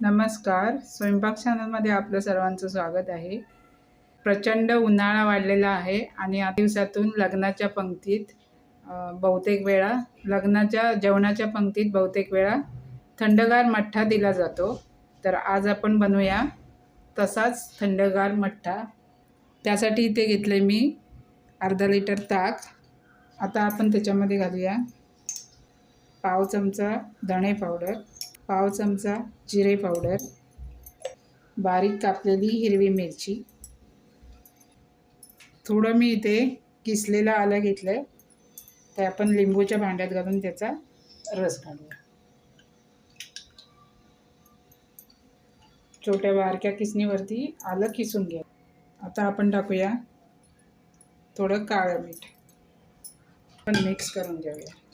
नमस्कार. स्वयंपाक चॅनलमध्ये आपलं सर्वांचं स्वागत आहे. प्रचंड उन्हाळा वाढलेला आहे आणि या दिवसातून लग्नाच्या पंक्तीत बहुतेक वेळा लग्नाच्या जेवणाच्या पंक्तीत बहुतेक वेळा थंडगार मठ्ठा दिला जातो. तर आज आपण बनवूया तसाच थंडगार मठ्ठा. त्यासाठी इथे घेतले मी अर्धा लिटर ताक. आता आपण त्याच्यामध्ये घालूया पाव चमचा धणे पावडर. पाव चमचा जिरे पावडर बारीक कापलेली हिरवी मिरची. थोडं मी इथे किसलेलं आलं घेतलं आहे ते आपण लिंबूच्या भांड्यात घालून त्याचा रस काढूया. छोट्या बारक्या किसणीवरती आलं किसून घ्या. आता आपण टाकूया थोडं काळं मीठ. पण मिक्स करून घेऊया.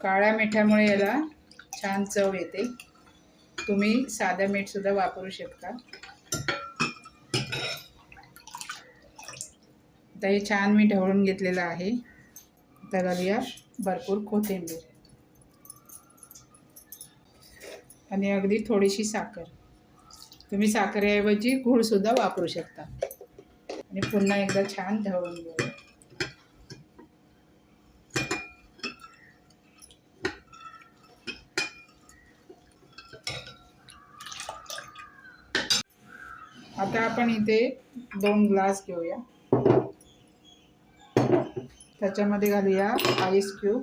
काळ्या मिठामुळे याला छान चव येते. तुम्ही साधं मीठसुद्धा वापरू शकता. आता हे छान मी ढवळून घेतलेलं आहे. आता घालूया भरपूर कोथिंबीर. आणि अगदी थोडीशी साखर. तुम्ही साखरेऐवजी गूळसुद्धा वापरू शकता. आणि पुन्हा एकदा छान ढवळून घेऊया. आता आपण इथे दोन ग्लास घेऊया. त्याच्यामध्ये घालूया आईस क्यूब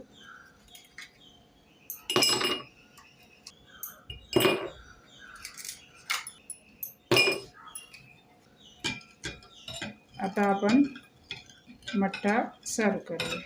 आता आपण मठ्ठा सर्व करूया.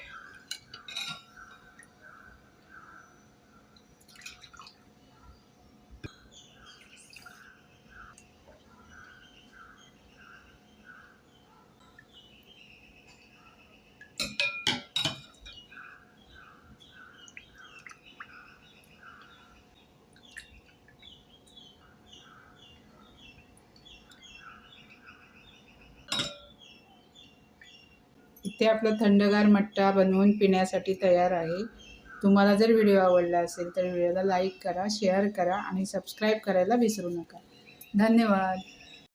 इथे आपलं थंडगार मट्टा बनवून पिण्यासाठी तयार आहे. तुम्हाला जर व्हिडिओ आवडला असेल तर व्हिडिओला लाईक करा शेअर करा आणि सबस्क्राईब करायला विसरू नका. धन्यवाद.